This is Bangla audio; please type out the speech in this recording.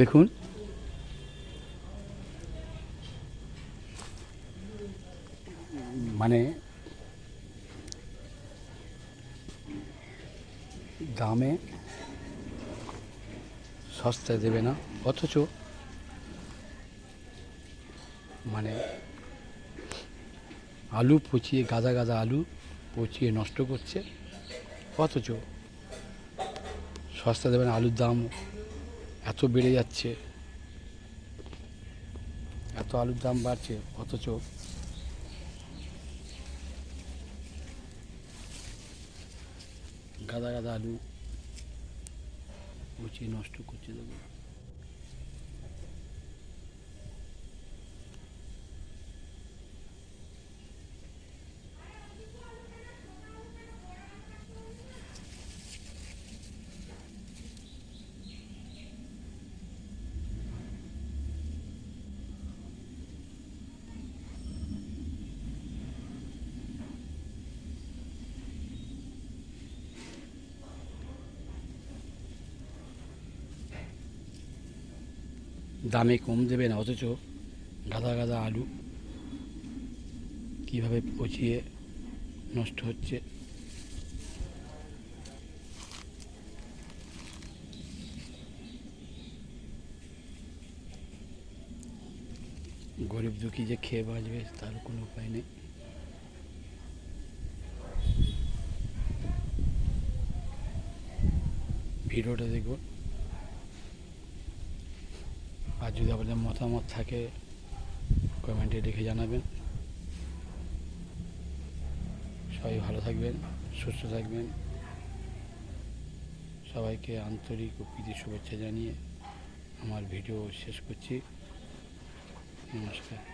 দেখুন। মানে দামে সস্তায় দেবে না, অথচ মানে আলু পচিয়ে, গাদা গাদা আলু পচিয়ে নষ্ট করছে, অথচ সস্তা দেবেন আলুর দাম এত বেড়ে যাচ্ছে, এত আলুর দাম বাড়ছে, অথচ গাদা গাদা আলু পচিয়ে নষ্ট করছে দেবো দামে কম দেবে না, অথচ গাদা গাদা আলু কীভাবে পচিয়ে নষ্ট হচ্ছে। গরিব দুঃখী যে খেয়ে বাঁচবে তার কোনো উপায় নেই। ভিডিওটা দেখুন। আর যদি আপনাদের মতামত থাকে, কমেন্টে লিখে জানাবেন। সবাই ভালো থাকবেন, সুস্থ থাকবেন। সবাইকে আন্তরিক ও প্রীতি শুভেচ্ছা জানিয়ে আমার ভিডিও শেষ করছি। নমস্কার।